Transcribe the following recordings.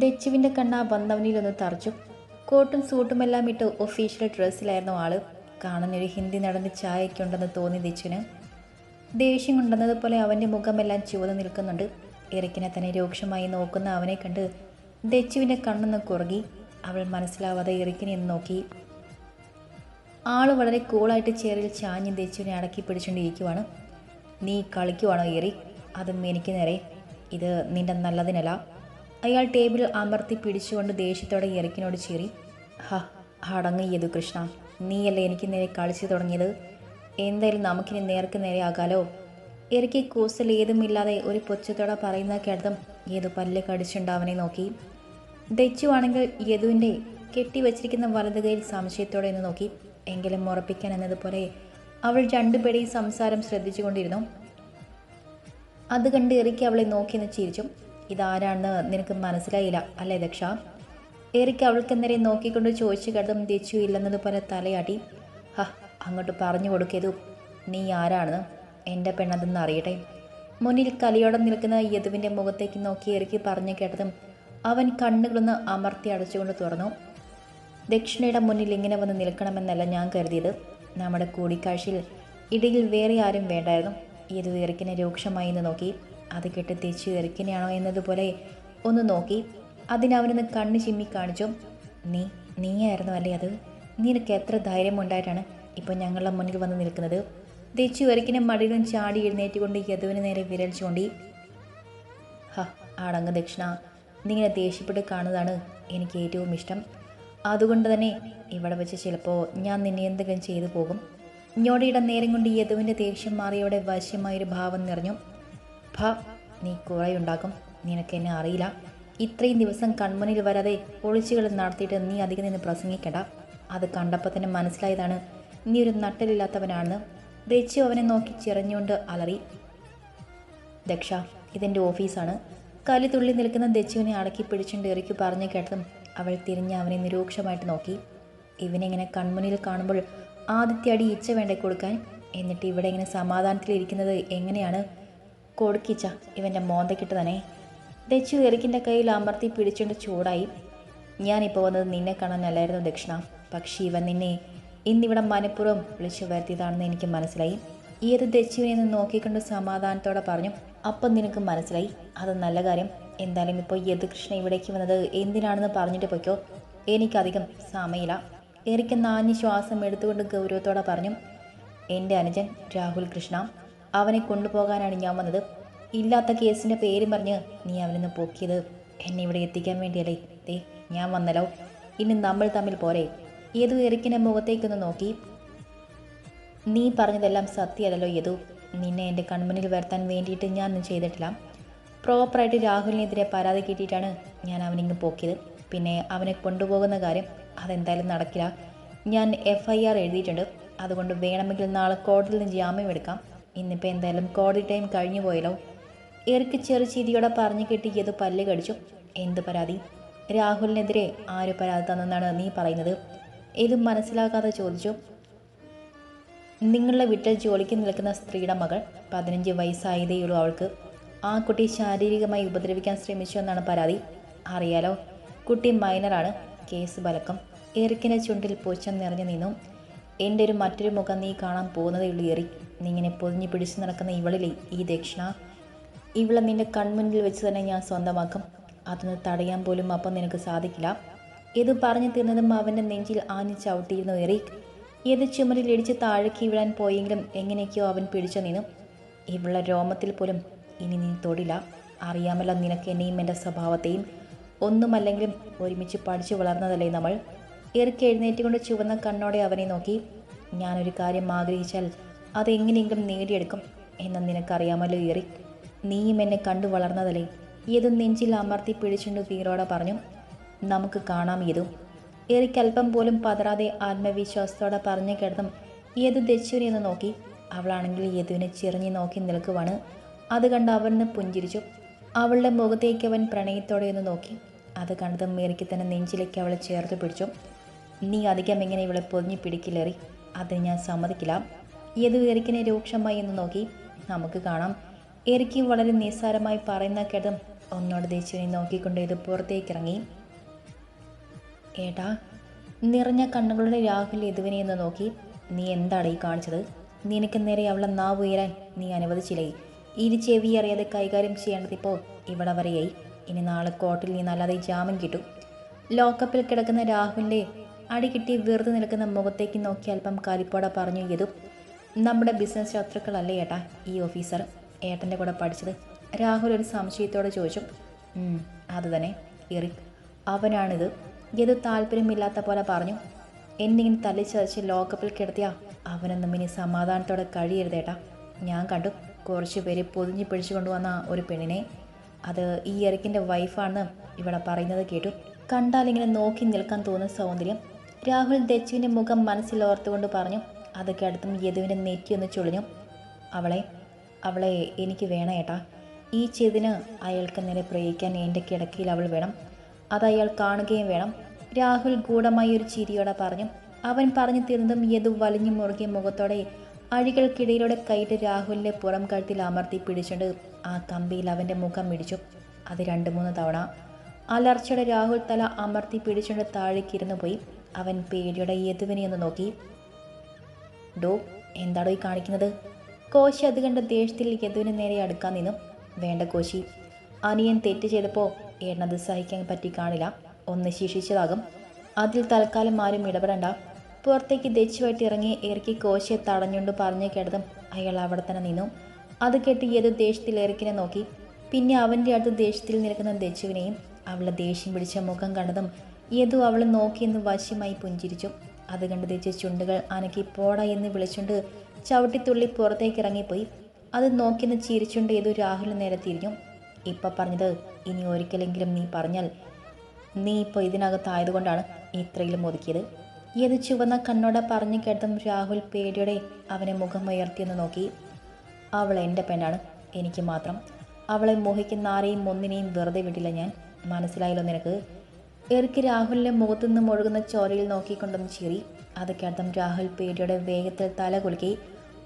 ദച്ചുവിന്റെ കണ്ണ വന്നവനിലൊന്ന് തറച്ചു. കോട്ടും സൂട്ടുമെല്ലാം ഇട്ട് ഒഫീഷ്യൽ ഡ്രസ്സിലായിരുന്നു ആൾ. കാണുന്നൊരു ഹിന്ദി നടന്ന് ചായയൊക്കെ ഉണ്ടെന്ന് തോന്നി ദച്ചുവിന് ദേഷ്യം കൊണ്ടുവന്നതുപോലെ അവന്റെ മുഖമെല്ലാം ചുവന്ന് നിൽക്കുന്നുണ്ട്. ഇറക്കിനെ തന്നെ രൂക്ഷമായി നോക്കുന്ന അവനെ കണ്ട് ദച്ചുവിന്റെ കണ്ണൊന്ന് കുറുകി അവൾ മനസ്സിലാവാതെ ഇറക്കിനെ നോക്കി. ആൾ വളരെ കൂളായിട്ട് ചേറിൽ ചാഞ്ഞ് ദച്ചുവിനെ അടക്കി പിടിച്ചുകൊണ്ടിരിക്കുവാണ് നീ കളിക്കുവാണോ ഏറി അതും എനിക്ക് നേരെ. ഇത് നിന്റെ നല്ലതിനല്ല. അയാൾ ടേബിൾ അമർത്തി പിടിച്ചുകൊണ്ട് ദേഷ്യത്തോടെ എറിക്കിനോട് ചീറി ഹ അടങ്ങിയതു കൃഷ്ണ. നീയല്ലേ എനിക്ക് നേരെ കളിച്ചു തുടങ്ങിയത്? എന്തായാലും നമുക്കിനി നേർക്ക് നേരെ ആകാലോ? ഇറക്കി കൂസൽ ഏതുമില്ലാതെ ഒരു പൊച്ചത്തോടെ പറയുന്ന കേട്ടതും യദു പല്ല് കടിച്ചുണ്ടാവനെ നോക്കി. ദച്ചുവാണെങ്കിൽ യദുവിന്റെ കെട്ടിവച്ചിരിക്കുന്ന വലത് കൈയിൽ സംശയത്തോടെ എന്ന് നോക്കി. എങ്കിലും ഉറപ്പിക്കാൻ എന്നതുപോലെ അവൾ രണ്ടുപേരെയും സംസാരം ശ്രദ്ധിച്ചുകൊണ്ടിരുന്നു. അത് കണ്ട് എറിക്ക് അവളെ നോക്കി എന്ന് ചിരിച്ചു. ഇതാരാണെന്ന് നിനക്ക് മനസ്സിലായില്ല അല്ലേ ദക്ഷ? എറിക്ക് അവൾക്ക് നേരെ നോക്കിക്കൊണ്ട് ചോദിച്ചു കിടന്നും തിരിച്ചു ഇല്ലെന്നതുപോലെ തലയാട്ടി. ഹ അങ്ങോട്ട് പറഞ്ഞു കൊടുക്കതു നീ ആരാണെന്ന് എന്റെ പെണ്ണതെന്ന് അറിയട്ടെ. മുന്നിൽ കലിയോടെ നിൽക്കുന്ന യദുവിന്റെ മുഖത്തേക്ക് നോക്കി എറിക്ക് പറഞ്ഞു കേട്ടതും അവൻ കണ്ണുകളൊന്ന് അമർത്തി അടച്ചുകൊണ്ട് തുറന്നു. ദക്ഷിണയുടെ മുന്നിൽ ഇങ്ങനെ വന്ന് നിൽക്കണമെന്നല്ല ഞാൻ കരുതിയത്. നമ്മുടെ കൂടിക്കാഴ്ചയിൽ ഇടയിൽ വേറെ ആരും വേണ്ടായിരുന്നു. യദു എറിക്കിനെ രൂക്ഷമായി നോക്കി. അത് കെട്ടി തെച്ചു തിരക്കിനെയാണോ എന്നതുപോലെ ഒന്ന് നോക്കി. അതിനവനൊന്ന് കണ്ണ് ചിമ്മി കാണിച്ചു. നീ നീയായിരുന്നു അല്ലേ അത്? നിനക്ക് എത്ര ധൈര്യമുണ്ടായിട്ടാണ് ഇപ്പം ഞങ്ങളുടെ മുന്നിൽ വന്ന് നിൽക്കുന്നത്? തെച്ചു ഇറക്കിനെ മടിയിലും ചാടി എഴുന്നേറ്റുകൊണ്ട് യദുവിന് നേരെ വിരൽ ചൂണ്ടി. ഹ ആടങ്ങ് ദക്ഷിണ. നിങ്ങനെ ദേഷ്യപ്പെട്ട് കാണുന്നതാണ് എനിക്ക് ഏറ്റവും ഇഷ്ടം. അതുകൊണ്ട് തന്നെ ഇവിടെ വെച്ച് ചിലപ്പോൾ ഞാൻ നിന്നെ എന്തെങ്കിലും ചെയ്തു പോകും. ഞോടിയുടെ നേരം കൊണ്ട് യദുവിന്റെ ദേഷ്യം മാറിയവിടെ വശ്യമായൊരു ഭാവം നിറഞ്ഞു. ഭ നീ കുറയുണ്ടാക്കും. നിനക്ക് എന്നെ അറിയില്ല. ഇത്രയും ദിവസം കൺമുന്നിൽ വരാതെ ഒളിച്ചുകൾ നടത്തിയിട്ട് നീ അധികം നിന്ന് പ്രസംഗിക്കണ്ട. അത് കണ്ടപ്പോൾ തന്നെ മനസ്സിലായതാണ്. നീ ഒരു നട്ടലില്ലാത്തവനാണെന്ന് ദച്ചു അവനെ നോക്കി ചിറഞ്ഞുകൊണ്ട് അലറി. ദക്ഷ ഇതെന്റെ ഓഫീസാണ്. കലി തുള്ളി നിൽക്കുന്ന ദച്ചുവിനെ അടക്കി പിടിച്ചുകൊണ്ട് ഇറക്കി പറഞ്ഞു കേട്ടതും അവൾ തിരിഞ്ഞ് അവനെ നിരൂക്ഷമായിട്ട് നോക്കി. ഇവനിങ്ങനെ കൺമുന്നിൽ കാണുമ്പോൾ ആദ്യത്തെ അടി ഇച്ച വേണ്ടേ കൊടുക്കാൻ? എന്നിട്ട് ഇവിടെ ഇങ്ങനെ സമാധാനത്തിലിരിക്കുന്നത് എങ്ങനെയാണ്? കൊടുക്കിച്ച ഇവന്റെ മോന്തക്കിട്ട് തന്നെ ദച്ചു എറിക്കിന്റെ കയ്യിൽ അമർത്തി പിടിച്ചുകൊണ്ട് ചൂടായി. ഞാനിപ്പോൾ വന്നത് നിന്നെ കാണാനല്ലായിരുന്നു ദക്ഷിണ. പക്ഷേ ഇവൻ നിന്നെ ഇന്നിവിടെ മനഃപൂർവം വിളിച്ചു വരുത്തിയതാണെന്ന് എനിക്ക് മനസ്സിലായി. ഏത് ദച്ചുവിനെ നിന്ന് നോക്കിക്കൊണ്ട് സമാധാനത്തോടെ പറഞ്ഞു അപ്പം നിനക്ക് മനസ്സിലായി. അത് നല്ല കാര്യം. എന്തായാലും ഇപ്പോൾ യദു കൃഷ്ണ ഇവിടേക്ക് വന്നത് എന്തിനാണെന്ന് പറഞ്ഞിട്ട് പൊയ്ക്കോ. എനിക്കധികം സമയമില്ല എറിക്ക് നാഞ്ഞ് ശ്വാസം എടുത്തുകൊണ്ട് ഗൗരവത്തോടെ പറഞ്ഞു എന്റെ അനുജൻ രാഹുൽ കൃഷ്ണ അവനെ കൊണ്ടുപോകാനാണ് ഞാൻ വന്നത്. ഇല്ലാത്ത കേസിന്റെ പേരും പറഞ്ഞ് നീ അവനൊന്ന് പൊക്കിയത് എന്നെ ഇവിടെ എത്തിക്കാൻ വേണ്ടിയല്ലേ. ദേ ഞാൻ വന്നല്ലോ. ഇനി നമ്മൾ തമ്മിൽ പോരെ. ഏതു എറിക്കിന്റെ മുഖത്തേക്കൊന്ന് നോക്കി. നീ പറഞ്ഞതെല്ലാം സത്യമല്ലല്ലോ യദു. നിന്നെ എന്റെ കൺമുന്നിൽ വരുത്താൻ വേണ്ടിയിട്ട് ഞാനൊന്നും ചെയ്തിട്ടില്ല. പ്രോപ്പറായിട്ട് രാഹുലിനെതിരെ പരാതി കിട്ടിയിട്ടാണ് ഞാൻ അവനിങ്ങ് പോക്കിയത്. പിന്നെ അവനെ കൊണ്ടുപോകുന്ന കാര്യം അതെന്തായാലും നടക്കില്ല. ഞാൻ എഫ് ഐ ആർ എഴുതിയിട്ടുണ്ട്. അതുകൊണ്ട് വേണമെങ്കിൽ നാളെ കോടതിയിൽ നിന്ന് ജാമ്യം എടുക്കാം. ഇന്നിപ്പോൾ എന്തായാലും കോടതി ടൈം കഴിഞ്ഞു പോയല്ലോ. എറിക്ക് ചെറു ചിരിയോടെ പറഞ്ഞു കിട്ടിയത് പല്ല് കടിച്ചു. എന്ത് പരാതി? രാഹുലിനെതിരെ ആര് പരാതി തന്നെന്നാണ് നീ പറയുന്നത്? ഇത് മനസ്സിലാക്കാതെ ചോദിച്ചു. നിങ്ങളുടെ വീട്ടിൽ ജോലിക്ക് നിൽക്കുന്ന സ്ത്രീയുടെ മകൾ പതിനഞ്ച് വയസ്സായതേയുള്ളൂ അവൾക്ക്. ആ കുട്ടി ശാരീരികമായി ഉപദ്രവിക്കാൻ ശ്രമിച്ചു എന്നാണ് പരാതി. അറിയാലോ കുട്ടി മൈനറാണ് കേസ് ബലക്കം. എറിക്കിന്റെ ചുണ്ടിൽ പുച്ഛം നിറഞ്ഞു നിന്നു. എന്റെ ഒരു മറ്റൊരു മുഖം നീ കാണാൻ പോകുന്നതേ ഉള്ളൂ എറി. നീ ഇങ്ങനെ പൊതിഞ്ഞു പിടിച്ചു നടക്കുന്ന ഇവളിലെ ഈ ദക്ഷിണ ഇവളെ നിന്റെ കൺമുന്നിൽ വെച്ച് തന്നെ ഞാൻ സ്വന്തമാക്കും. അതൊന്ന് തടയാൻ പോലും അപ്പം നിനക്ക് സാധിക്കില്ല. ഇത് പറഞ്ഞു തീർന്നതും അവന്റെ നെഞ്ചിൽ ആഞ്ഞു ചവിട്ടിയിരുന്നു എറിക്. ഏത് ചുമരിൽ ഇടിച്ച് താഴേക്ക് വീഴാൻ പോയെങ്കിലും എങ്ങനെയൊക്കെയോ അവൻ പിടിച്ചു നിന്നു. ഇവളുടെ രോമത്തിൽ പോലും ഇനി നീ തൊടില്ല. അറിയാമല്ലോ നിനക്ക് എന്നെയും എന്റെ സ്വഭാവത്തെയും. ഒന്നുമല്ലെങ്കിലും ഒരുമിച്ച് പഠിച്ചു വളർന്നതല്ലേ നമ്മൾ. എറിക്ക് എഴുന്നേറ്റുകൊണ്ട് ചുവന്ന കണ്ണോടെ അവനെ നോക്കി. ഞാനൊരു കാര്യം ആഗ്രഹിച്ചാൽ അതെങ്ങനെയെങ്കിലും നേടിയെടുക്കും എന്ന് നിനക്കറിയാമല്ലോ ഏറി നീയും എന്നെ കണ്ടു വളർന്നതല്ലേ? ഏതും നെഞ്ചിൽ അമർത്തി പിടിച്ചുകൊണ്ട് വീറോടെ പറഞ്ഞു നമുക്ക് കാണാം ഏതു ഏറിക്കൽപ്പം പോലും പതറാതെ ആത്മവിശ്വാസത്തോടെ പറഞ്ഞു കിടന്നും ഏതു ദച്ചുവിനെ എന്ന് നോക്കി. അവളാണെങ്കിൽ യദുവിനെ ചിറഞ്ഞു നോക്കി നിൽക്കുവാണ്. അത് കണ്ട് അവന് പുഞ്ചിരിച്ചു. അവളുടെ മുഖത്തേക്ക് അവൻ പ്രണയത്തോടെ ഒന്ന് നോക്കി. അത് കണ്ടതും മേറിക്ക് തന്നെ നെഞ്ചിലേക്ക് അവളെ ചേർത്ത് പിടിച്ചു. നീ അധികം എങ്ങനെ ഇവളെ പൊതിഞ്ഞു പിടിക്കില്ലേറി? അത് ഞാൻ സമ്മതിക്കില്ല. യദു എറിക്കിനെ രൂക്ഷമായി എന്ന് നോക്കി നമുക്ക് കാണാം. എറിക്ക് വളരെ നിസ്സാരമായി പറയുന്ന കേട്ടതും ഒന്നോട് ദേശീയനെ നോക്കിക്കൊണ്ട് ഇത് പുറത്തേക്കിറങ്ങി. ഏട്ടാ നിറഞ്ഞ കണ്ണുകളുടെ രാഹുൽ യദുവിനെ എന്ന് നോക്കി. നീ എന്താണ് ഈ കാണിച്ചത്? നിനക്ക് നേരെ അവളെ നാവ് ഉയരാൻ നീ അനുവദിച്ചില്ലേ? ഇനി ചെവി അറിയാതെ കൈകാര്യം ചെയ്യേണ്ടതിപ്പോൾ ഇവിടെ വരെയായി. ഇനി നാളെ കോർട്ടിൽ നീ നല്ലാതെ ജാമ്യം കിട്ടും. ലോക്കപ്പിൽ കിടക്കുന്ന രാഹുലിന്റെ അടി കിട്ടി വെറുതെ നിൽക്കുന്ന മുഖത്തേക്ക് നോക്കി അല്പം കാലിപ്പോടെ പറഞ്ഞു യദു. നമ്മുടെ ബിസിനസ് ശത്രുക്കളല്ലേ ഏട്ടാ? ഈ ഓഫീസർ ഏട്ടന്റെ കൂടെ പഠിച്ചത്. രാഹുൽ ഒരു സംശയത്തോടെ ചോദിച്ചു. "ഉം, അത് തന്നെ. എറിക് അവനാണിത്. ഏത് താല്പര്യമില്ലാത്ത പോലെ പറഞ്ഞു. എന്നിങ്ങനെ തല്ലിച്ചതച്ച് ലോക്കപ്പിൽ കിടത്തിയ അവനൊന്നും ഇനി സമാധാനത്തോടെ കഴിയരുതേട്ടാ ഞാൻ കണ്ടു. കുറച്ച് പേര് പൊതിഞ്ഞു പിടിച്ചു കൊണ്ടുവന്ന ഒരു പെണ്ണിനെ. അത് ഈ എറിക്കിന്റെ വൈഫാണെന്ന് ഇവിടെ പറയുന്നത് കേട്ടു. കണ്ടാലിങ്ങനെ നോക്കി നിൽക്കാൻ തോന്നുന്ന സൗന്ദര്യം. രാഹുൽ ദച്ചുവിന്റെ മുഖം മനസ്സിൽ ഓർത്തുകൊണ്ട് പറഞ്ഞു. അത് കേട്ടതും യദുവിന്റെ നെറ്റിയൊന്ന് ചുളിഞ്ഞു. അവളെ അവളെ എനിക്ക് വേണം ഏട്ടാ. ഈ ചെയ്തിന് അയാൾക്ക് നേരെ പ്രയോഗിക്കാൻ എന്റെ കിടക്കയിൽ അവൾ വേണം. അത് അയാൾ കാണുകയും വേണം. രാഹുൽ ഗൂഢമായി ഒരു ചിരിയോടെ പറഞ്ഞു. അവൻ പറഞ്ഞു തീർന്നതും യദു വലിഞ്ഞു മുറുകിയ മുഖത്തോടെ അഴികൾക്കിടയിലൂടെ കൈയിട്ട് രാഹുലിന്റെ പുറം കഴുത്തിൽ അമർത്തി പിടിച്ചുകൊണ്ട് ആ കമ്പിയിൽ അവന്റെ മുഖം പിടിച്ചു അത് രണ്ട് മൂന്ന് തവണ. അലർച്ചയുടെ രാഹുൽ തല അമർത്തി പിടിച്ചുകൊണ്ട് താഴേക്കിരുന്നു പോയി. അവൻ പേടിയുടെ യദുവിനെ ഒന്ന് നോക്കി. ഡോ എന്താടോ ഈ കാണിക്കുന്നത്? കോശി അത് കണ്ട ദേഷ്യത്തിൽ യദുവിന് നേരെ അടുക്കാൻ നിന്നും. വേണ്ട കോശി അനിയൻ തെറ്റ് ചെയ്തപ്പോൾ ഏട്ടനത് സഹിക്കാൻ പറ്റി കാണില്ല. ഒന്ന് ശിക്ഷിച്ചതാകും. അതിൽ തൽക്കാലം ആരും ഇടപെടണ്ട. പുറത്തേക്ക് ദച്ചുമായിട്ട് ഇറങ്ങി ഇറക്കി കോശിയെ തടഞ്ഞുകൊണ്ട് പറഞ്ഞു കേട്ടതും അയാൾ അവിടെ തന്നെ നിന്നു. അത് കേട്ട് യദു ദേഷ്യത്തിൽ ഇറക്കിനെ നോക്കി. പിന്നെ അവന്റെ അടുത്ത് ദേഷ്യത്തിൽ നിൽക്കുന്ന ദച്ചുവിനെയും അവളെ ദേഷ്യം പിടിച്ച മുഖം കണ്ടതും യദു അവളെ നോക്കിയെന്ന് വശ്യമായി പുഞ്ചിരിച്ചു. അത് കണ്ട് തിരിച്ച് ചുണ്ടുകൾ അനക്കി പോട എന്ന് വിളിച്ചുകൊണ്ട് ചവിട്ടിത്തുള്ളി പുറത്തേക്ക് ഇറങ്ങിപ്പോയി. അത് നോക്കിന്ന് ചിരിച്ചുകൊണ്ട് ഏതോ രാഹുലിന് നേരെ തിരിഞ്ഞു. ഇപ്പം പറഞ്ഞത് ഇനി ഒരിക്കലെങ്കിലും നീ പറഞ്ഞാൽ നീ ഇപ്പോൾ ഇതിനകത്തായതുകൊണ്ടാണ് ഇത്രയിലും ഒതുക്കിയത്. ഏത് ചുവന്ന കണ്ണോടെ പറഞ്ഞു കേട്ടതും രാഹുൽ പേടിയോടെ അവനെ മുഖം ഉയർത്തിയെന്ന് നോക്കി. അവൾ എന്റെ പെണ്ണാണ് എനിക്ക് മാത്രം. അവളെ മോഹിക്കുന്ന ആരെയും ഒന്നിനെയും വെറുതെ വിട്ടില്ല ഞാൻ. മനസ്സിലായല്ലോ നിനക്ക്? എറിക്ക് രാഹുലിന്റെ മുഖത്തു നിന്ന് മുഴുകുന്ന ചോരയിൽ നോക്കിക്കൊണ്ടൊന്ന് ചിരി. അത് രാഹുൽ പേടിയുടെ വേഗത്തിൽ തല കുലുക്കി.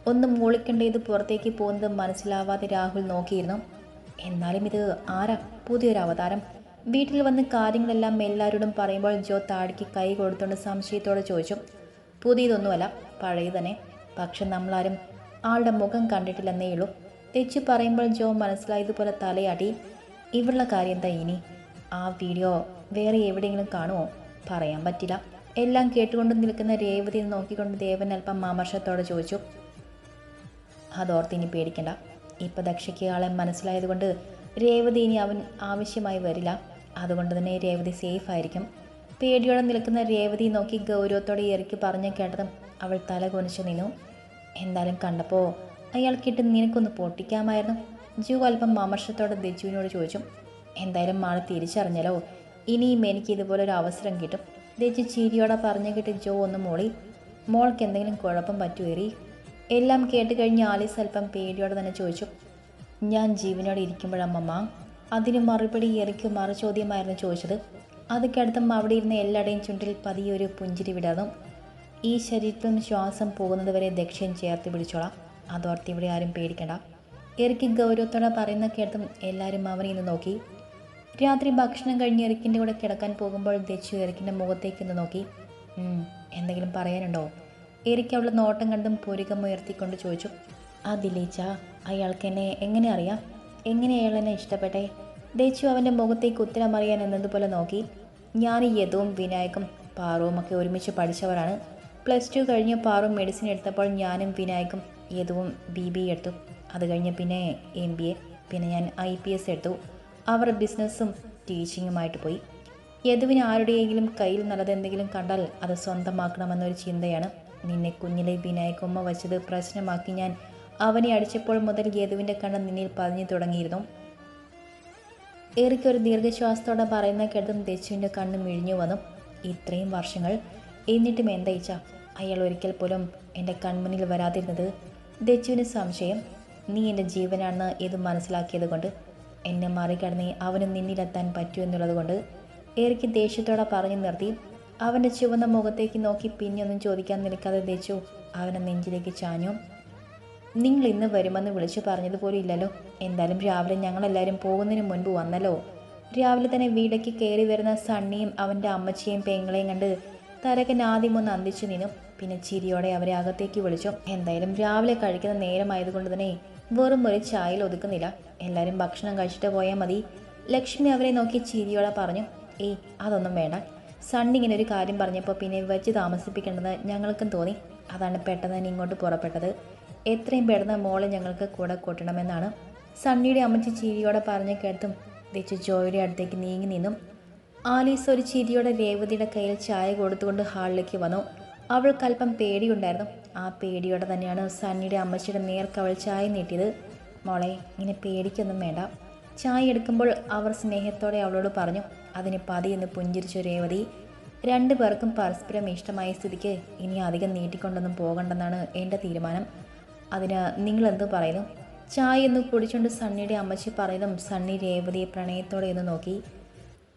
ഒന്ന് മൂളിക്കേണ്ടത് പുറത്തേക്ക് പോകുന്നത് മനസ്സിലാവാതെ രാഹുൽ നോക്കിയിരുന്നു. എന്നാലും ഇത് ആരാ? പുതിയൊരു അവതാരം. വീട്ടിൽ വന്ന് കാര്യങ്ങളെല്ലാം എല്ലാവരോടും പറയുമ്പോൾ ജോ താടിക്ക് കൈ കൊടുത്തുകൊണ്ട് സംശയത്തോടെ ചോദിച്ചു. പുതിയതൊന്നുമല്ല പഴയത് തന്നെ പക്ഷെ നമ്മളാരും ആളുടെ മുഖം കണ്ടിട്ടില്ലെന്നേ ഉള്ളൂ. തെച്ചു പറയുമ്പോൾ ജോ മനസ്സിലായതുപോലെ തലയാട്ടി. ഇവളുടെ കാര്യം എന്താ ഇനി? ആ വീഡിയോ വേറെ എവിടെയെങ്കിലും കാണുമോ? പറയാൻ പറ്റില്ല. എല്ലാം കേട്ടുകൊണ്ട് നിൽക്കുന്ന രേവതി നോക്കിക്കൊണ്ട് ദേവൻ അല്പം മാമർഷത്തോടെ ചോദിച്ചു. അതോർത്ത് ഇനി പേടിക്കണ്ട. ഇപ്പം ദക്ഷയ്ക്ക് ആളെ മനസ്സിലായതുകൊണ്ട് രേവതി ഇനി അവൻ ആവശ്യമായി വരില്ല. അതുകൊണ്ട് തന്നെ രേവതി സേഫ് ആയിരിക്കും. പേടിയോടെ നിൽക്കുന്ന രേവതി നോക്കി ഗൗരവത്തോടെ ഇറക്കി പറഞ്ഞു കേട്ടതും അവൾ തല കൊനിച്ച് നിന്നു. എന്തായാലും കണ്ടപ്പോൾ അയാൾക്കിട്ട് നിനക്കൊന്ന് പൊട്ടിക്കാമായിരുന്നു. ജു അല്പം മാമർഷത്തോടെ ദജുവിനോട് ചോദിച്ചു. എന്തായാലും ആളെ തിരിച്ചറിഞ്ഞല്ലോ. ഇനിയും എനിക്ക് ഇതുപോലൊരു അവസരം കിട്ടും. ദേച്ചി ചിരിയോടെ പറഞ്ഞു കിട്ടി ജോ ഒന്ന് മോളി. മോൾക്ക് എന്തെങ്കിലും കുഴപ്പം പറ്റുമേറി എല്ലാം കേട്ട് കഴിഞ്ഞ് ആലീസ് അല്പം പേടിയോടെ തന്നെ ചോദിച്ചു. ഞാൻ ജീവനോടെ ഇരിക്കുമ്പോഴമ്മമ്മ അതിന് മറുപടി ഇറക്കി മറു ചോദ്യമായിരുന്നു ചോദിച്ചത്. അത് കേട്ടതും അവിടെ ഇരുന്ന് എല്ലാവരുടെയും ചുണ്ടിൽ പതിയെ ഒരു പുഞ്ചിരി വിടാതും ഈ ശരീരത്തിൽ ശ്വാസം പോകുന്നതുവരെ ദക്ഷിണ ചേർത്ത് പിടിച്ചോളാം. അതോർത്ത് ഇവിടെ ആരും പേടിക്കണ്ട. എറിക്ക് ഗൗരവത്തോടെ പറയുന്ന കേട്ടും എല്ലാവരും അവനെ ഇന്ന് നോക്കി. രാത്രി ഭക്ഷണം കഴിഞ്ഞ് എറിക്കിന്റെ കൂടെ കിടക്കാൻ പോകുമ്പോൾ ദച്ചു എറിക്കിന്റെ മുഖത്തേക്ക് ഒന്ന് നോക്കി. എന്തെങ്കിലും പറയാനുണ്ടോ? എറിക്ക് അവളുടെ നോട്ടം കണ്ടും പൂരികം ഉയർത്തിക്കൊണ്ട് ചോദിച്ചു. അതിലേച്ച അയാൾക്ക് എന്നെ എങ്ങനെ അറിയാം? എങ്ങനെ അയാൾ എന്നെ ഇഷ്ടപ്പെട്ടെ? ദേച്ചു അവന്റെ മുഖത്തേക്ക് ഉത്തരം അറിയാൻ എന്നതുപോലെ നോക്കി. ഞാൻ യദുവും വിനായകും പാറുവും ഒക്കെ ഒരുമിച്ച് പഠിച്ചവരാണ്. പ്ലസ് ടു കഴിഞ്ഞ് പാറു മെഡിസിൻ എടുത്തപ്പോൾ ഞാനും വിനായകും യദുവും ബി ബി എടുത്തു. അത് കഴിഞ്ഞ് പിന്നെ എം ബി എ പിന്നെ ഞാൻ ഐ പി എസ് എടുത്തു. അവർ ബിസിനസ്സും ടീച്ചിങ്ങുമായിട്ട് പോയി. യദുവിന് ആരുടെയെങ്കിലും കയ്യിൽ നല്ലതെന്തെങ്കിലും കണ്ടാൽ അത് സ്വന്തമാക്കണമെന്നൊരു ചിന്തയാണ്. നിന്നെ കുഞ്ഞിലെ വിനായകുമ്മ വച്ചത് പ്രശ്നമാക്കി ഞാൻ അവനെ അടിച്ചപ്പോൾ മുതൽ യദുവിന്റെ കണ്ണ് നിന്നിൽ പതിഞ്ഞു തുടങ്ങിയിരുന്നു. ഏറിക്കൊരു ദീർഘശ്വാസത്തോടെ പറയുന്ന കേട്ടതും ദച്ചുവിന്റെ കണ്ണ് മിഴിഞ്ഞു വന്നു. ഇത്രയും വർഷങ്ങൾ. എന്നിട്ടും എന്തയിച്ച അയാൾ ഒരിക്കൽ പോലും എന്റെ കൺമുന്നിൽ വരാതിരുന്നത്. ദച്ചുവിന് സംശയം. നീ എന്റെ ജീവനാണെന്ന് ഇത് മനസ്സിലാക്കിയത് കൊണ്ട് എന്നെ മറികടന്ന് അവന് നിന്നിലെത്താൻ പറ്റൂ എന്നുള്ളത് കൊണ്ട് എറിക്ക് ദേഷ്യത്തോടെ പറഞ്ഞു നിർത്തി. അവന്റെ ചുവന്ന മുഖത്തേക്ക് നോക്കി പിന്നെയൊന്നും ചോദിക്കാൻ നിൽക്കാതെ ദേശു അവനെ നെഞ്ചിലേക്ക് ചാഞ്ഞു. നിങ്ങൾ ഇന്ന് വരുമെന്ന് വിളിച്ചു പറഞ്ഞതുപോലും ഇല്ലല്ലോ. എന്തായാലും രാവിലെ ഞങ്ങളെല്ലാവരും പോകുന്നതിന് മുൻപ് വന്നല്ലോ. രാവിലെ തന്നെ വീടേക്ക് കയറി വരുന്ന സണ്ണിയും അവന്റെ അമ്മച്ചിയും പെങ്ങളെയും കണ്ട് തരകൻ ആദ്യം ഒന്ന് അന്തിച്ചു നിന്നു. പിന്നെ ചിരിയോടെ അവരെ അകത്തേക്ക് വിളിച്ചു. എന്തായാലും രാവിലെ കഴിക്കുന്ന നേരമായതുകൊണ്ട് തന്നെ വെറും ഒരു ചായയിൽ ഒതുക്കുന്നില്ല. എല്ലാവരും ഭക്ഷണം കഴിച്ചിട്ട് പോയാൽ മതി. ലക്ഷ്മി അവരെ നോക്കി ചിരിയോടെ പറഞ്ഞു ഏയ് അതൊന്നും വേണ്ട. സണ്ണി ഇങ്ങനെ ഒരു കാര്യം പറഞ്ഞപ്പോൾ പിന്നെ വെച്ച് താമസിപ്പിക്കേണ്ടത് ഞങ്ങൾക്കും തോന്നി. അതാണ് പെട്ടെന്ന് തന്നെ ഇങ്ങോട്ട് പുറപ്പെട്ടത്. എത്രയും പെട്ടെന്ന് മോളെ ഞങ്ങൾക്ക് കൂടെ കൂട്ടണമെന്നാണ്. സണ്ണിയുടെ അമ്മച്ചി ചിരിയോടെ പറഞ്ഞ കേട്ടും വെച്ച് ജോയുടെ അടുത്തേക്ക് നീങ്ങി നിന്നും. ആലീസ് ഒരു ചിരിയോടെ രേവതിയുടെ കയ്യിൽ ചായ കൊടുത്തുകൊണ്ട് ഹാളിലേക്ക് വന്നു. അവൾക്ക് അല്പം പേടിയുണ്ടായിരുന്നു. ആ പേടിയോടെ തന്നെയാണ് സണ്ണിയുടെ അമ്മച്ചിയുടെ നേർക്കവൾ ചായ നീട്ടിയത്. മോളെ ഇങ്ങനെ പേടിക്കൊന്നും വേണ്ട. ചായ എടുക്കുമ്പോൾ അവർ സ്നേഹത്തോടെ അവളോട് പറഞ്ഞു അതിന് പതിയെന്ന് പുഞ്ചിരിച്ച രേവതി രണ്ടു പേർക്കും പരസ്പരം ഇഷ്ടമായ സ്ഥിതിക്ക് ഇനി അധികം നീട്ടിക്കൊണ്ടൊന്നും പോകണ്ടെന്നാണ് എന്റെ തീരുമാനം. അതിന് നിങ്ങളെന്ത് പറയുന്നു? ചായ എന്ന് കുടിച്ചുകൊണ്ട് സണ്ണിയുടെ അമ്മച്ചി പറയുന്നതും സണ്ണി രേവതിയെ പ്രണയത്തോടെ ഒന്ന് നോക്കി.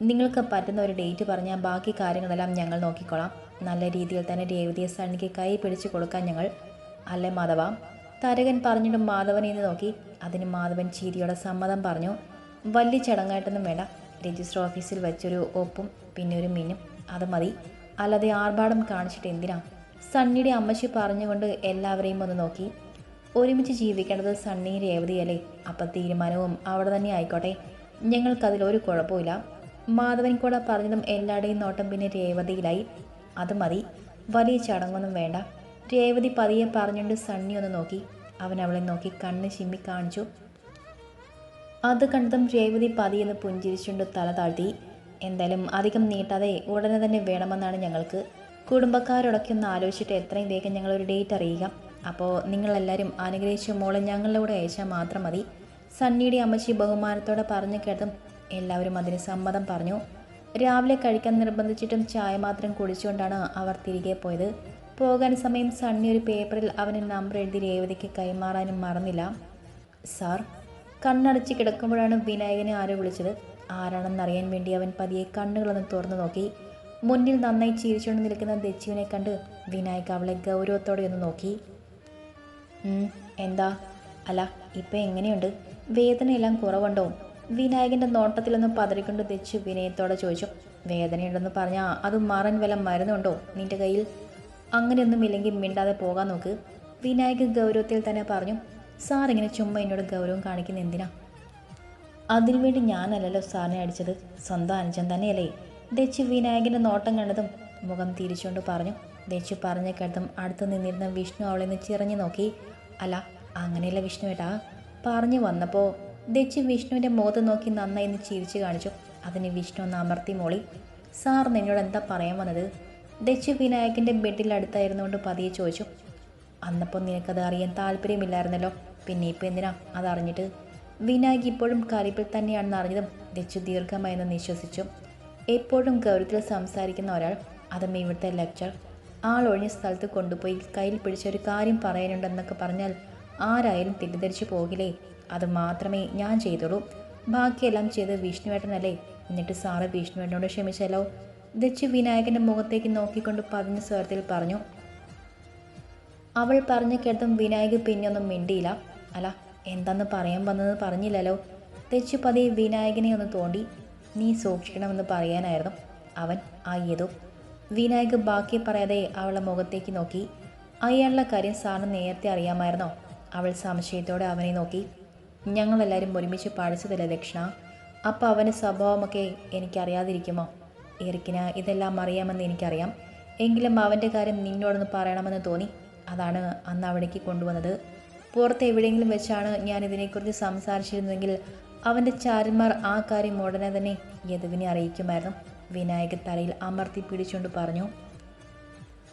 നിങ്ങൾക്ക് പറ്റുന്ന ഒരു ഡേറ്റ് പറഞ്ഞാൽ ബാക്കി കാര്യങ്ങളെല്ലാം ഞങ്ങൾ നോക്കിക്കോളാം. നല്ല രീതിയിൽ തന്നെ രേവതിയെ സണ്ണിക്ക് കൈ പിടിച്ചു കൊടുക്കാൻ ഞങ്ങൾ അല്ലേ മാധവ? തരകൻ പറഞ്ഞിട്ടും മാധവനെ എന്ന് നോക്കി. അതിന് മാധവൻ ചീരിയോടെ സമ്മതം പറഞ്ഞു. വലിയ ചടങ്ങായിട്ടൊന്നും വേണ്ട. രജിസ്റ്റർ ഓഫീസിൽ വെച്ചൊരു ഒപ്പും പിന്നെ ഒരു മീനും അത് മതി. അല്ലാതെ ആർഭാടം കാണിച്ചിട്ട് എന്തിനാ? സണ്ണിയുടെ അമ്മച്ചി പറഞ്ഞുകൊണ്ട് എല്ലാവരെയും ഒന്ന് നോക്കി. ഒരുമിച്ച് ജീവിക്കേണ്ടത് സണ്ണി രേവതിയല്ലേ? അപ്പം തീരുമാനവും അവിടെ തന്നെ ആയിക്കോട്ടെ. ഞങ്ങൾക്കതിലൊരു കുഴപ്പമില്ല മാധവൻ കൂടെ പറഞ്ഞതും എല്ലാവരുടെയും നോട്ടം പിന്നെ രേവതിയിലായി. അത് മതി. വലിയ ചടങ്ങൊന്നും വേണ്ട. രേവതി പതിയെ പറഞ്ഞുകൊണ്ട് സണ്ണി ഒന്ന് നോക്കി. അവൻ അവളെ നോക്കി കണ്ണ് ചിമ്മി കാണിച്ചു. അത് കണ്ടതും രേവതി പതിയെന്ന് പുഞ്ചിരിച്ചുകൊണ്ട് തല താഴ്ത്തി. എന്തായാലും അധികം നീട്ടാതെ ഉടനെ തന്നെ വേണമെന്നാണ് ഞങ്ങൾക്ക്. കുടുംബക്കാരോടൊക്കെ ഒന്ന് ആലോചിച്ചിട്ട് എത്രയും വേഗം ഞങ്ങളൊരു ഡേറ്റ് അറിയുക അപ്പോൾ നിങ്ങളെല്ലാവരും അനുഗ്രഹിച്ച മോളെ ഞങ്ങളുടെ കൂടെ അയച്ചാൽ മാത്രം മതി. സണ്ണിയുടെ അമ്മച്ചി ബഹുമാനത്തോടെ പറഞ്ഞു കേട്ടതും എല്ലാവരും അതിന് സമ്മതം പറഞ്ഞു. രാവിലെ കഴിക്കാൻ നിർബന്ധിച്ചിട്ടും ചായ മാത്രം കുടിച്ചുകൊണ്ടാണ് അവർ തിരികെ പോയത്. പോകാൻ സമയം സണ്ണി ഒരു പേപ്പറിൽ അവന് നമ്പർ എഴുതി രേവതിക്ക് കൈമാറാനും മറന്നില്ല. സാർ കണ്ണടച്ച് കിടക്കുമ്പോഴാണ് വിനായകനെ ആരോ വിളിച്ചത്. ആരാണെന്നറിയാൻ വേണ്ടി അവൻ പതിയെ കണ്ണുകളൊന്ന് തുറന്നു നോക്കി. മുന്നിൽ നന്നായി ചിരിച്ചുകൊണ്ട് നിൽക്കുന്ന ദച്ചുവിനെ കണ്ട് വിനായക് അവളെ ഗൗരവത്തോടെ ഒന്ന് നോക്കി. എന്താ? അല്ല ഇപ്പം എങ്ങനെയുണ്ട്? വേദനയെല്ലാം കുറവുണ്ടോ? വിനായകന്റെ നോട്ടത്തിലൊന്ന് പതറിക്കൊണ്ട് തെച്ച് വിനയത്തോടെ ചോദിച്ചു വേദനയുണ്ടെന്ന് പറഞ്ഞാൽ അത് മാറാൻ വല്ല മരുന്നുണ്ടോ നിന്റെ കയ്യിൽ? അങ്ങനെയൊന്നുമില്ലെങ്കിൽ മിണ്ടാതെ പോകാൻ നോക്ക്. വിനായകൻ ഗൗരവത്തിൽ തന്നെ പറഞ്ഞു സാർ ഇങ്ങനെ ചുമ്മാ എന്നോട് ഗൗരവം കാണിക്കുന്ന എന്തിനാ? അതിനുവേണ്ടി ഞാനല്ലല്ലോ സാറിനെ അടിച്ചത് സ്വന്തം അനുജൻ തന്നെയല്ലേ. ദച്ചു വിനായകന്റെ നോട്ടം കണ്ടതും മുഖം തിരിച്ചുകൊണ്ട് പറഞ്ഞു ദച്ചു പറഞ്ഞ കേട്ടതും അടുത്ത് നിന്നിരുന്ന വിഷ്ണു അവളെ നിന്ന് ചിറഞ്ഞു നോക്കി. അല്ല അങ്ങനെയല്ല വിഷ്ണു ഏട്ടാ പറഞ്ഞു വന്നപ്പോൾ ദച്ചു വിഷ്ണുവിന്റെ മുഖത്ത് നോക്കി നന്നായി എന്ന് ചിരിച്ചു കാണിച്ചു. അതിന് വിഷ്ണു ഒന്ന് അമർത്തി മോളി. സാർ നിന്നോട് എന്താ പറയാൻ വന്നത്? ദച്ചു വിനായകന്റെ ബെഡിൽ അടുത്തായിരുന്നുകൊണ്ട് പതിയെ ചോദിച്ചു. അന്നപ്പോൾ നിനക്കത് അറിയാൻ താല്പര്യമില്ലായിരുന്നല്ലോ. പിന്നെ ഇപ്പം എന്തിനാ? അതറിഞ്ഞിട്ട്. വിനായക് ഇപ്പോഴും കറിപ്പിൽ തന്നെയാണെന്ന് അറിഞ്ഞതും ദച്ചു ദീർഘമായെന്ന് നിശ്വസിച്ചു. എപ്പോഴും ഗൗരവത്തിൽ സംസാരിക്കുന്ന ഒരാൾ അതും ഇവിടുത്തെ ലെക്ചർ ആളൊഴിഞ്ഞ സ്ഥലത്ത് കൊണ്ടുപോയി കയ്യിൽ പിടിച്ച ഒരു കാര്യം പറയാനുണ്ടെന്നൊക്കെ പറഞ്ഞാൽ ആരായാലും തെറ്റിദ്ധരിച്ചു പോകില്ലേ? അത് മാത്രമേ ഞാൻ ചെയ്തുള്ളൂ. ബാക്കിയെല്ലാം ചെയ്ത് വിഷ്ണുവേട്ടനല്ലേ? എന്നിട്ട് സാറ് വിഷ്ണുവേട്ടനോട് ക്ഷമിച്ചല്ലോ. ദച്ചു വിനായകന്റെ മുഖത്തേക്ക് നോക്കിക്കൊണ്ട് പതിഞ്ഞ സ്വരത്തിൽ പറഞ്ഞു അവൾ പറഞ്ഞു കേട്ടതും വിനായക് പിന്നെയൊന്നും മിണ്ടിയില്ല. അല്ല എന്താന്ന് പറയാൻ വന്നത് പറഞ്ഞില്ലല്ലോ. തെച്ചു പതിയെ വിനായകനെ ഒന്ന് തോണ്ടി നീ സൂക്ഷിക്കണമെന്ന് പറയാനായിരുന്നു. അവൻ അയ്യതു? വിനായക് ബാക്കി പറയാതെ അവളെ മുഖത്തേക്ക് നോക്കി. അയാളുടെ കാര്യം സാറിന് നേരത്തെ അറിയാമായിരുന്നോ? അവൾ സംശയത്തോടെ അവനെ നോക്കി. ഞങ്ങളെല്ലാവരും ഒരുമിച്ച് പഠിച്ചതല്ലേ ദക്ഷിണ? അപ്പോൾ അവന്റെ സ്വഭാവമൊക്കെ എനിക്കറിയാതിരിക്കുമോ? എറിക്കിന് ഇതെല്ലാം അറിയാമെന്ന് എനിക്കറിയാം. എങ്കിലും അവന്റെ കാര്യം നിന്നോടൊന്ന് പറയണമെന്ന് തോന്നി. അതാണ് അന്ന് അവിടേക്ക് കൊണ്ടുവന്നത്. പുറത്ത് എവിടെയെങ്കിലും വെച്ചാണ് ഞാൻ ഇതിനെക്കുറിച്ച് സംസാരിച്ചിരുന്നെങ്കിൽ അവന്റെ ചാരന്മാർ ആ കാര്യം ഉടനെ തന്നെ യദുവിനെ അറിയിക്കുമായിരുന്നു. വിനായക തലയിൽ അമർത്തി പിടിച്ചുകൊണ്ട് പറഞ്ഞു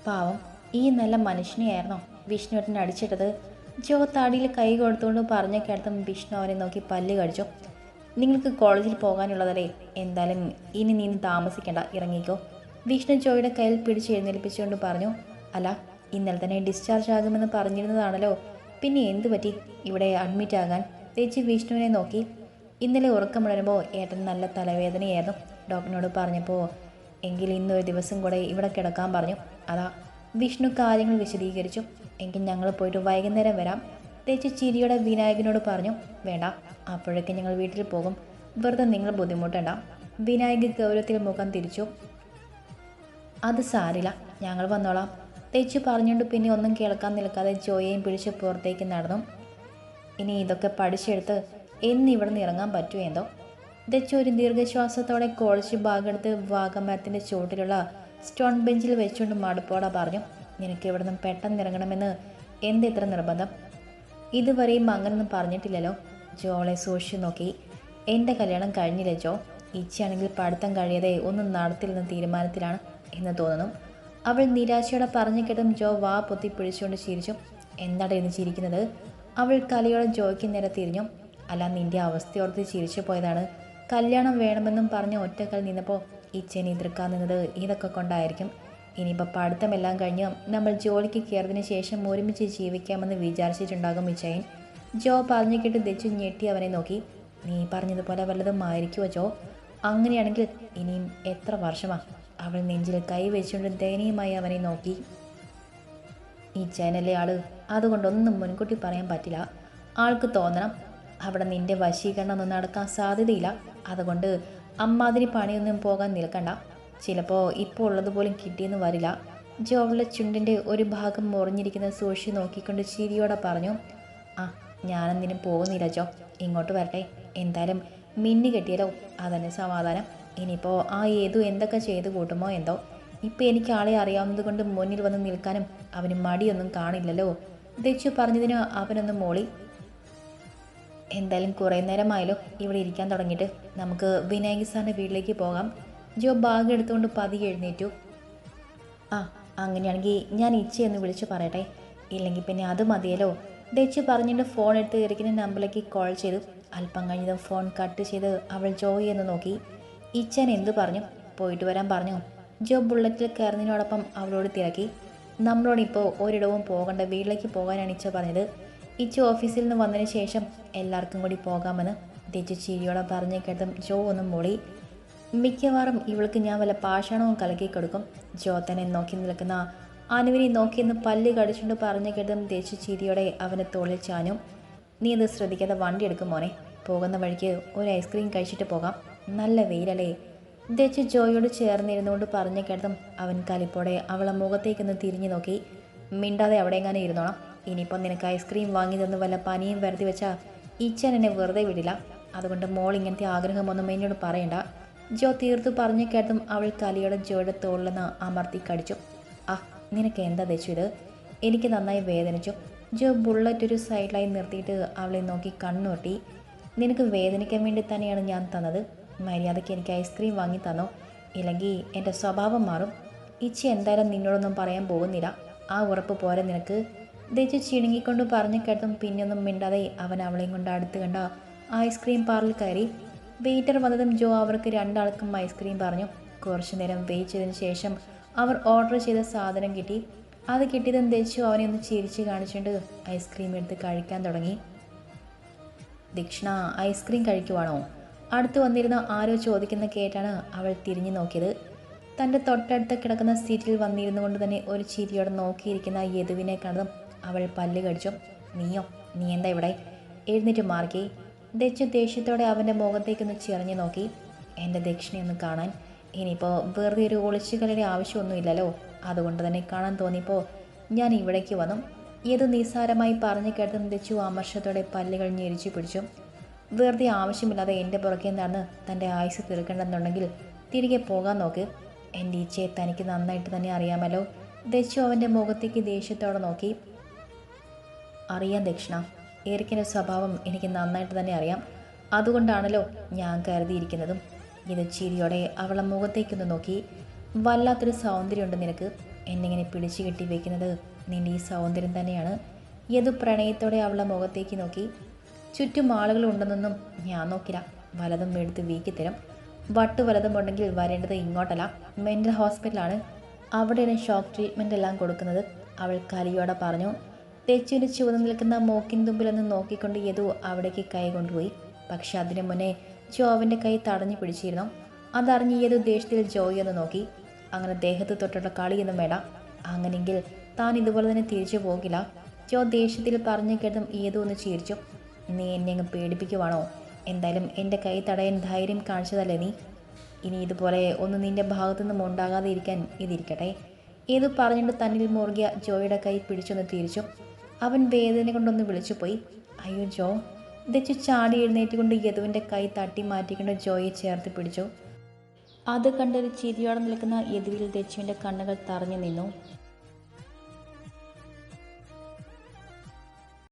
പാവം ഈ നല്ല മനുഷ്യനെയായിരുന്നോ വിഷ്ണുവേട്ടൻ അടിച്ചിട്ടത്? ജോ താടിയിൽ കൈ കൊടുത്തുകൊണ്ട് പറഞ്ഞ കേട്ടതും വിഷ്ണു അവനെ നോക്കി പല്ല് കടിച്ചു. നിങ്ങൾക്ക് കോളേജിൽ പോകാനുള്ളതല്ലേ? എന്തായാലും ഇനി നീ താമസിക്കേണ്ട ഇറങ്ങിക്കോ. വിഷ്ണു ജോയുടെ കയ്യിൽ പിടിച്ച് എഴുന്നേൽപ്പിച്ചുകൊണ്ട് പറഞ്ഞു അല്ല ഇന്നലെ തന്നെ ഡിസ്ചാർജ് ആകുമെന്ന് പറഞ്ഞിരുന്നതാണല്ലോ. പിന്നെ എന്തു പറ്റി? ഇവിടെ അഡ്മിറ്റ് ആകാൻ. തേച്ച് വിഷ്ണുവിനെ നോക്കി. ഇന്നലെ ഉറക്കം ഉറക്കമുണരുമ്പോൾ ഏട്ടൻ നല്ല തലവേദനയായിരുന്നു ഡോക്ടറിനോട് പറഞ്ഞപ്പോൾ എങ്കിൽ ഇന്നൊരു ദിവസം കൂടെ ഇവിടെ കിടക്കാൻ പറഞ്ഞു. അതാ. വിഷ്ണു കാര്യങ്ങൾ വിശദീകരിച്ചു. എങ്കിൽ ഞങ്ങൾ പോയിട്ട് വൈകുന്നേരം വരാം. തേച്ച് ചിരിയോടെ വിനായകനോട് പറഞ്ഞു വേണ്ട അപ്പോഴേക്ക് ഞങ്ങൾ വീട്ടിൽ പോകും. വെറുതെ നിങ്ങൾ ബുദ്ധിമുട്ടണ്ട. വിനായക് ഗൗരവത്തിൽ മുഖം തിരിച്ചു. അത് സാരില്ല ഞങ്ങൾ വന്നോളാം. തേച്ച് പറഞ്ഞുകൊണ്ട് പിന്നെ ഒന്നും കേൾക്കാൻ നിൽക്കാതെ ജോയെയും പിടിച്ച് പുറത്തേക്ക് നടന്നു. ഇനി ഇതൊക്കെ പഠിച്ചെടുത്ത് എന്ന് ഇവിടെ നിന്ന് ഇറങ്ങാൻ പറ്റുമോ എന്തോ? ദച്ചു ഒരു ദീർഘശ്വാസത്തോടെ കോളേജ് ഭാഗമെടുത്ത് വാഗമരത്തിന്റെ ചുവട്ടിലുള്ള സ്റ്റോൺ ബെഞ്ചിൽ വെച്ചുകൊണ്ട് മടുപ്പോടെ പറഞ്ഞു നിനക്ക് ഇവിടെ നിന്ന് പെട്ടെന്ന് ഇറങ്ങണമെന്ന് എന്ത് ഇത്ര നിർബന്ധം? ഇതുവരെയും അങ്ങനൊന്നും പറഞ്ഞിട്ടില്ലല്ലോ. ജോളെ സൂക്ഷിച്ചു നോക്കി. എന്റെ കല്യാണം കഴിഞ്ഞില്ല ജോ? ഇച്ചയാണെങ്കിൽ പഠിത്തം കഴിയാതെ ഒന്നും നടത്തില്ലെന്ന തീരുമാനത്തിലാണ് എന്ന് തോന്നുന്നു. അവൾ നിരാശയോടെ പറഞ്ഞു കേട്ടും ജോ വാ പൊത്തി പിടിച്ചുകൊണ്ട് ചിരിച്ചു. എന്താണ് ഇന്ന് ചിരിക്കുന്നത്? അവൾ കലയോടെ ജോയ്ക്ക് നേരെ തിരിഞ്ഞു. അല്ല നിന്റെ അവസ്ഥയോർത്ത് ചിരിച്ചു പോയതാണ്. കല്യാണം വേണമെന്നും പറഞ്ഞ് ഒറ്റക്കൽ നിന്നപ്പോൾ ഇച്ചനെ എതിർക്കാൻ നിന്നത് ഇതൊക്കെ കൊണ്ടായിരിക്കും. ഇനിയിപ്പോൾ പഠിത്തമെല്ലാം കഴിഞ്ഞ് നമ്മൾ ജോലിക്ക് കയറിയതിന് ശേഷം ഒരുമിച്ച് ജീവിക്കാമെന്ന് വിചാരിച്ചിട്ടുണ്ടാകും വിജയൻ. ജോ പറഞ്ഞു കേട്ട് ദച്ചു ഞെട്ടി അവനെ നോക്കി. നീ പറഞ്ഞതുപോലെ വല്ലതും ആയിരിക്കുമോ ജോ? അങ്ങനെയാണെങ്കിൽ ഇനിയും എത്ര വർഷമാണ് അവൾ നെഞ്ചിൽ കൈ വെച്ചുകൊണ്ട് ദയനീയമായി അവനെ നോക്കി. ഈ ചാനലിലെ ആൾ അതുകൊണ്ടൊന്നും മുൻകൂട്ടി പറയാൻ പറ്റില്ല. ആൾക്ക് തോന്നണം. അവിടെ നിന്റെ വശീകരണം ഒന്നും നടക്കാൻ സാധ്യതയില്ല. അതുകൊണ്ട് അമ്മാതിരി പണിയൊന്നും പോകാൻ നിൽക്കണ്ട. ചിലപ്പോൾ ഇപ്പോൾ ഉള്ളതുപോലും കിട്ടിയെന്ന് വരില്ല. ജോവളുടെ ചുണ്ടിന്റെ ഒരു ഭാഗം മുറിഞ്ഞിരിക്കുന്ന സൂക്ഷി നോക്കിക്കൊണ്ട് ചിരിയോടെ പറഞ്ഞു ആ ഞാനെന്തിനും പോകുന്നില്ല ജോ. ഇങ്ങോട്ട് വരട്ടെ. എന്തായാലും മിന്നു കെട്ടിയല്ലോ അതന്നെ സമാധാനം. ഇനിയിപ്പോൾ ആ ഏതു എന്തൊക്കെ ചെയ്ത് കൂട്ടുമോ എന്തോ. ഇപ്പം എനിക്ക് ആളെ അറിയാവുന്നത് കൊണ്ട് മുന്നിൽ വന്ന് നിൽക്കാനും അവന് മടിയൊന്നും കാണില്ലല്ലോ. ദച്ചു പറഞ്ഞതിന് അവനൊന്ന് മോളി എന്തായാലും കുറേ നേരമായല്ലോ ഇവിടെ ഇരിക്കാൻ തുടങ്ങിയിട്ട്. നമുക്ക് വിനായക സാറിന്റെ വീട്ടിലേക്ക് പോകാം. ജോ ബാഗ് എടുത്തുകൊണ്ട് പതിയെ എഴുന്നേറ്റു. ആ അങ്ങനെയാണെങ്കിൽ ഞാൻ ഇച്ചയെന്ന് വിളിച്ച് പറയട്ടെ. ഇല്ലെങ്കിൽ പിന്നെ അത് മതിയല്ലോ. ദച്ച് പറഞ്ഞിട്ട് ഫോൺ എടുത്ത് ഇരിക്കുന്ന നമ്പറിലേക്ക് കോൾ ചെയ്തു. അല്പം കഴിഞ്ഞതും ഫോൺ കട്ട് ചെയ്ത് അവൾ ജോയി എന്ന് നോക്കി. ഇച്ചൻ എന്തു പറഞ്ഞു? പോയിട്ട് വരാൻ പറഞ്ഞു. ജോ ബുള്ളറ്റിൽ കയറുന്നതിനോടൊപ്പം അവളോട് തിരക്കി. നമ്മളോടിപ്പോൾ ഒരിടവും പോകണ്ട വീട്ടിലേക്ക് പോകാനാണ് ഇച്ച പറഞ്ഞത്. ഇച്ച ഓഫീസിൽ നിന്ന് വന്നതിന് ശേഷം എല്ലാവർക്കും കൂടി പോകാമെന്ന് തെച്ചു ചിരിയോടെ പറഞ്ഞു കേട്ടതും ജോ ഒന്നും മൂളി. മിക്കവാറും ഇവൾക്ക് ഞാൻ വല്ല പാഷാണവും കലക്കി കൊടുക്കും. ജ്യോതനെ നോക്കി നിൽക്കുന്ന അനുവിനെ നോക്കിയെന്ന് പല്ല് കടിച്ചുകൊണ്ട് പറഞ്ഞു കേട്ടതും ദേശ ചിരിയോടെ അവനെ തോളിൽ ചാഞ്ഞു. നീ ഇത് ശ്രദ്ധിക്കാതെ വണ്ടി എടുക്കും മോനെ. പോകുന്ന വഴിക്ക് ഒരു ഐസ്ക്രീം കഴിച്ചിട്ട് പോകാം. നല്ല വെയിലല്ലേ. ദേശി ജോയോട് ചേർന്നിരുന്നുകൊണ്ട് പറഞ്ഞു കേട്ടതും അവൻ കലിപ്പോടെ അവളെ മുഖത്തേക്കൊന്ന് തിരിഞ്ഞു നോക്കി. മിണ്ടാതെ അവിടെ എങ്ങനെ ഇരുന്നോണം ഇനിയിപ്പോൾ നിനക്ക് ഐസ്ക്രീം വാങ്ങി തന്നു വല്ല പനിയും വരുത്തി വെച്ചാൽ ഇച്ചൻ എന്നെ വെറുതെ വിടില്ല. അതുകൊണ്ട് മോൾ ഇങ്ങനത്തെ ആഗ്രഹമൊന്നും എന്നോട് പറയണ്ട. ജോ തീർത്തു പറഞ്ഞു കേട്ടതും അവൾ കലിയുടെ ജോയുടെ തോളിലെന്ന് അമർത്തി കടിച്ചു. ആ നിനക്ക് എന്താ തെച്ചു ഇത്? എനിക്ക് നന്നായി വേദനിച്ചു. ജോ ബുള്ളറ്റ് ഒരു സൈഡിലായി നിർത്തിയിട്ട് അവളെ നോക്കി കണ്ണുകൊട്ടി നിനക്ക് വേദനിക്കാൻ വേണ്ടി തന്നെയാണ് ഞാൻ തന്നത്. മര്യാദയ്ക്ക് എനിക്ക് ഐസ്ക്രീം വാങ്ങി തന്നോ? ഇല്ലെങ്കിൽ എന്റെ സ്വഭാവം മാറും. ഇച്ചി എന്തായാലും നിന്നോടൊന്നും പറയാൻ പോകുന്നില്ല. ആ ഉറപ്പ് പോരെ നിനക്ക്. ദേച്ചു ചിണുങ്ങിക്കൊണ്ട് പറഞ്ഞു കേട്ടും പിന്നൊന്നും മിണ്ടാതെ അവൻ അവളെയും കൊണ്ട് അടുത്ത് കണ്ട ഐസ്ക്രീം പാർലർ കയറി. വെയിറ്റർ വന്നതും ജോ അവർക്ക് രണ്ടാൾക്കും ഐസ്ക്രീം പറഞ്ഞു. കുറച്ചു നേരം വെയിറ്റ് ചെയ്തതിന് ശേഷം അവർ ഓർഡർ ചെയ്ത സാധനം കിട്ടി. അത് കിട്ടിയതും ദച്ചു അവനെ ഒന്ന് ചിരിച്ച് കാണിച്ചുകൊണ്ട് ഐസ്ക്രീം എടുത്ത് കഴിക്കാൻ തുടങ്ങി. ദക്ഷിണ ഐസ്ക്രീം കഴിക്കുവാണോ? അടുത്ത് വന്നിരുന്ന ആരോ ചോദിക്കുന്ന കേട്ടാണ് അവൾ തിരിഞ്ഞു നോക്കിയത്. തന്റെ തൊട്ടടുത്ത് കിടക്കുന്ന സീറ്റിൽ വന്നിരുന്നു കൊണ്ട് തന്നെ ഒരു ചിരിയോടെ നോക്കിയിരിക്കുന്ന യദുവിനെ കണ്ടതും അവൾ പല്ല് കടിച്ചു. നീയോ നീ എന്താ ഇവിടെ? എഴുന്നേറ്റ് മാർക്കി ദച്ചു ദേഷ്യത്തോടെ അവന്റെ മുഖത്തേക്കൊന്ന് ചിറഞ്ഞു നോക്കി. എന്റെ ദക്ഷിണയൊന്ന് കാണാൻ. ഇനിയിപ്പോൾ വെറുതെ ഒരു ഒളിച്ചുകളിയുടെ ആവശ്യമൊന്നുമില്ലല്ലോ. അതുകൊണ്ട് തന്നെ കാണാൻ തോന്നിയപ്പോൾ ഞാൻ ഇവിടേക്ക് വന്നു. ഏത് നിസ്സാരമായി പറഞ്ഞു കേട്ടെന്ന് ദച്ചു അമർഷത്തോടെ പല്ലുകൾ ഞെരിച്ചു പിടിച്ചു. വെറുതെ ആവശ്യമില്ലാതെ എന്റെ പുറകെ നടന്ന് തന്റെ ആയുസ് തീർക്കണമെന്നുണ്ടെങ്കിൽ തിരികെ പോകാൻ നോക്ക്. എന്റെ ഇച്ഛയെ തനിക്ക് നന്നായിട്ട് തന്നെ അറിയാമല്ലോ. ദച്ചു അവന്റെ മുഖത്തേക്ക് ദേഷ്യത്തോടെ നോക്കി. അറിയാം ദക്ഷിണ. എറിക്കിന്റെ സ്വഭാവം എനിക്ക് നന്നായിട്ട് തന്നെ അറിയാം. അതുകൊണ്ടാണല്ലോ ഞാൻ കരുതിയിരിക്കുന്നതും. ഇത് ചിരിയോടെ അവളെ മുഖത്തേക്കൊന്ന് നോക്കി. വല്ലാത്തൊരു സൗന്ദര്യമുണ്ട് നിനക്ക്. എന്നിങ്ങനെ പിടിച്ചു കെട്ടി വെക്കുന്നത് നിന്റെ ഈ സൗന്ദര്യം തന്നെയാണ്. ഏത് പ്രണയത്തോടെ അവളെ മുഖത്തേക്ക് നോക്കി. ചുറ്റും ആളുകൾ ഉണ്ടെന്നൊന്നും ഞാൻ നോക്കില്ല. വലതും എടുത്ത് വീക്കിത്തരും വട്ട് വലതും ഉണ്ടെങ്കിൽ വരേണ്ടത് ഇങ്ങോട്ടല്ല. മെന്റൽ ഹോസ്പിറ്റലാണ്. അവിടെയാണ് ഷോക്ക് ട്രീറ്റ്മെന്റ് എല്ലാം കൊടുക്കുന്നത്. അവൾ കലിയോടെ പറഞ്ഞു. തെച്ചുവിന്റെ ചുവന്ന് നിൽക്കുന്ന മൂക്കിൻ തുമ്പിലൊന്ന് നോക്കിക്കൊണ്ട് യദു അവിടേക്ക് കൈ കൊണ്ടുപോയി. പക്ഷെ അതിനു മുന്നേ ജോ കൈ തടഞ്ഞു പിടിച്ചിരുന്നു. അതറിഞ്ഞ് യദു ദേഷ്യത്തിൽ ജോയി ഒന്ന് നോക്കി. അങ്ങനെ ദേഹത്ത് തൊട്ടുള്ള കളിയൊന്നും വേണ്ട. അങ്ങനെങ്കിൽ താൻ ഇതുപോലെ തന്നെ തിരിച്ചു പോകില്ല. ജോ ദേഷ്യത്തിൽ പറഞ്ഞു കേട്ടതും ഏതോ ഒന്ന് ചിരിച്ചു. നീ എന്നെ അങ്ങ് പേടിപ്പിക്കുവാണോ? എന്തായാലും എന്റെ കൈ തടയാൻ ധൈര്യം കാണിച്ചതല്ലേ നീ? ഇനി ഇതുപോലെ ഒന്നും നിന്റെ ഭാഗത്തു നിന്നും ഉണ്ടാകാതെ ഇരിക്കാൻ ഇതിരിക്കട്ടെ. ഏതു പറഞ്ഞിട്ട് തന്നിൽ മുറുകിയ ജോയുടെ കൈ പിടിച്ചൊന്ന് തിരിച്ചു. അവൻ വേദന കൊണ്ടൊന്ന് വിളിച്ചു പോയി. അയ്യോ ജോ ദച്ചു ചാടി എഴുന്നേറ്റുകൊണ്ട് യദുവിന്റെ കൈ തട്ടി മാറ്റിക്കൊണ്ട് ജോയെ ചേർത്ത് പിടിച്ചു. അത് കണ്ടൊരു ചിരിയോടെ നിൽക്കുന്ന യദുവിൽ ദച്ചുവിന്റെ കണ്ണുകൾ തറഞ്ഞു നിന്നു.